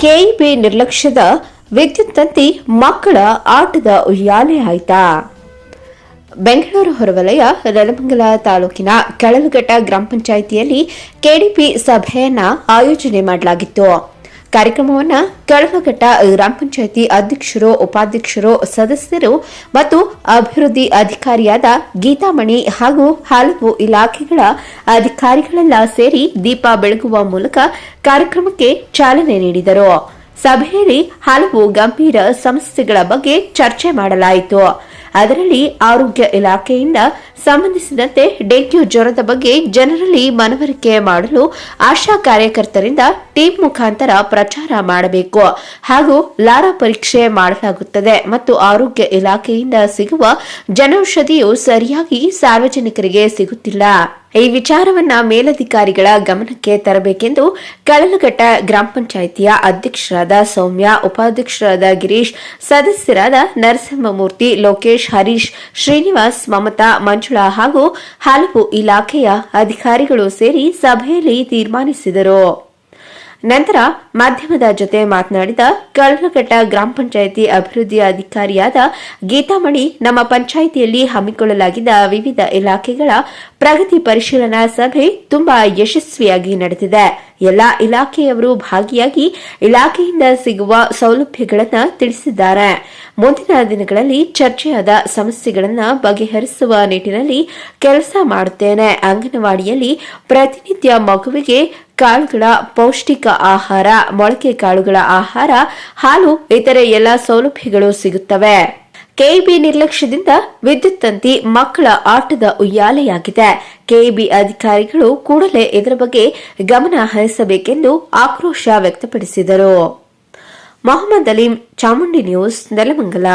KEB ನಿರ್ಲಕ್ಷ್ಯದ ವಿದ್ಯುತ್ ತಂತಿ ಮಕ್ಕಳ ಆಟದ ಉಯ್ಯಾಲೆ ಆಯ್ತಾ? ಬೆಂಗಳೂರು ಹೊರವಲಯ ನೆಲಮಂಗಲ ತಾಲೂಕಿನ ಕೆಳಲಘಟ್ಟ ಗ್ರಾಮ ಪಂಚಾಯಿತಿಯಲ್ಲಿ ಕೆಡಿಪಿ ಸಭೆಯನ್ನ ಆಯೋಜನೆ ಮಾಡಲಾಗಿತ್ತು. ಕಾರ್ಯಕ್ರಮವನ್ನು ಕಳವಘಟ್ಟ ಗ್ರಾಮ ಪಂಚಾಯಿತಿ ಅಧ್ಯಕ್ಷರು, ಉಪಾಧ್ಯಕ್ಷರು, ಸದಸ್ಯರು ಮತ್ತು ಅಭಿವೃದ್ಧಿ ಅಧಿಕಾರಿಯಾದ ಗೀತಾಮಣಿ ಹಾಗೂ ಹಲವು ಇಲಾಖೆಗಳ ಅಧಿಕಾರಿಗಳೆಲ್ಲ ಸೇರಿ ದೀಪ ಬೆಳಗುವ ಮೂಲಕ ಕಾರ್ಯಕ್ರಮಕ್ಕೆ ಚಾಲನೆ ನೀಡಿದರು. ಸಭೆಯಲ್ಲಿ ಹಲವು ಗಂಭೀರ ಸಮಸ್ಯೆಗಳ ಬಗ್ಗೆ ಚರ್ಚೆ ಮಾಡಲಾಯಿತು. ಅದರಲ್ಲಿ ಆರೋಗ್ಯ ಇಲಾಖೆಯಿಂದ ಸಂಬಂಧಿಸಿದಂತೆ ಡೆಂಗ್ಯೂ ಜ್ವರದ ಬಗ್ಗೆ ಜನರಲ್ಲಿ ಮನವರಿಕೆ ಮಾಡಲು ಆಶಾ ಕಾರ್ಯಕರ್ತರಿಂದ ಟೀಮ್ ಮುಖಾಂತರ ಪ್ರಚಾರ ಮಾಡಬೇಕು. ಹಾಗೂ ಲಾರಾ ಪರೀಕ್ಷೆ ಮಾಡಲಾಗುತ್ತದೆ ಮತ್ತು ಆರೋಗ್ಯ ಇಲಾಖೆಯಿಂದ ಸಿಗುವ ಜನೌಷಧಿಯು ಸರಿಯಾಗಿ ಸಾರ್ವಜನಿಕರಿಗೆ ಸಿಗುತ್ತಿಲ್ಲ. ಈ ವಿಚಾರವನ್ನ ಮೇಲಧಿಕಾರಿಗಳ ಗಮನಕ್ಕೆ ತರಬೇಕೆಂದು ಕಳಲಘಟ್ಟ ಗ್ರಾಮ ಪಂಚಾಯಿತಿಯ ಅಧ್ಯಕ್ಷರಾದ ಸೌಮ್ಯ, ಉಪಾಧ್ಯಕ್ಷರಾದ ಗಿರೀಶ್, ಸದಸ್ಯರಾದ ನರಸಿಂಹಮೂರ್ತಿ, ಲೋಕೇಶ್, ಹರೀಶ್, ಶ್ರೀನಿವಾಸ್, ಮಮತಾ, ಮಂಜುಳಾ ಹಾಗೂ ಹಲವು ಇಲಾಖೆಯ ಅಧಿಕಾರಿಗಳು ಸೇರಿ ಸಭೆಯಲ್ಲಿ ತೀರ್ಮಾನಿಸಿದರು. ನಂತರ ಮಾಧ್ಯಮದ ಜೊತೆ ಮಾತನಾಡಿದ ಕಳ್ಳಘಟ್ಟ ಗ್ರಾಮ ಪಂಚಾಯಿತಿ ಅಭಿವೃದ್ಧಿ ಅಧಿಕಾರಿಯಾದ ಗೀತಾಮಣಿ, ನಮ್ಮ ಪಂಚಾಯಿತಿಯಲ್ಲಿ ಹಮ್ಮಿಕೊಳ್ಳಲಾಗಿದ್ದ ವಿವಿಧ ಇಲಾಖೆಗಳ ಪ್ರಗತಿ ಪರಿಶೀಲನಾ ಸಭೆ ತುಂಬಾ ಯಶಸ್ವಿಯಾಗಿ ನಡೆದಿದೆ. ಎಲ್ಲಾ ಇಲಾಖೆಯವರು ಭಾಗಿಯಾಗಿ ಇಲಾಖೆಯಿಂದ ಸಿಗುವ ಸೌಲಭ್ಯಗಳನ್ನು ತಿಳಿಸಿದ್ದಾರೆ. ಮುಂದಿನ ದಿನಗಳಲ್ಲಿ ಚರ್ಚೆಯಾದ ಸಮಸ್ಯೆಗಳನ್ನು ಬಗೆಹರಿಸುವ ನಿಟ್ಟಿನಲ್ಲಿ ಕೆಲಸ ಮಾಡುತ್ತೇನೆ. ಅಂಗನವಾಡಿಯಲ್ಲಿ ಪ್ರತಿನಿತ್ಯ ಮಗುವಿಗೆ ಕಾಳುಗಳ ಪೌಷ್ಟಿಕ ಆಹಾರ, ಮೊಳಕೆ ಕಾಳುಗಳ ಆಹಾರ, ಹಾಲು, ಇತರೆ ಎಲ್ಲ ಸೌಲಭ್ಯಗಳು ಸಿಗುತ್ತವೆ. ಕೆಇಬಿ ನಿರ್ಲಕ್ಷ್ಯದಿಂದ ವಿದ್ಯುತ್ ತಂತಿ ಮಕ್ಕಳ ಆಟದ ಉಯ್ಯಾಲೆಯಾಗಿದೆ. ಕೆಇಬಿ ಅಧಿಕಾರಿಗಳು ಕೂಡಲೇ ಇದರ ಬಗ್ಗೆ ಗಮನ ಹರಿಸಬೇಕೆಂದು ಆಕ್ರೋಶ ವ್ಯಕ್ತಪಡಿಸಿದರು. ಮೊಹಮ್ಮದ್ ಅಲೀಂ, ಚಾಮುಂಡಿ ನ್ಯೂಸ್, ನೆಲಮಂಗಲ.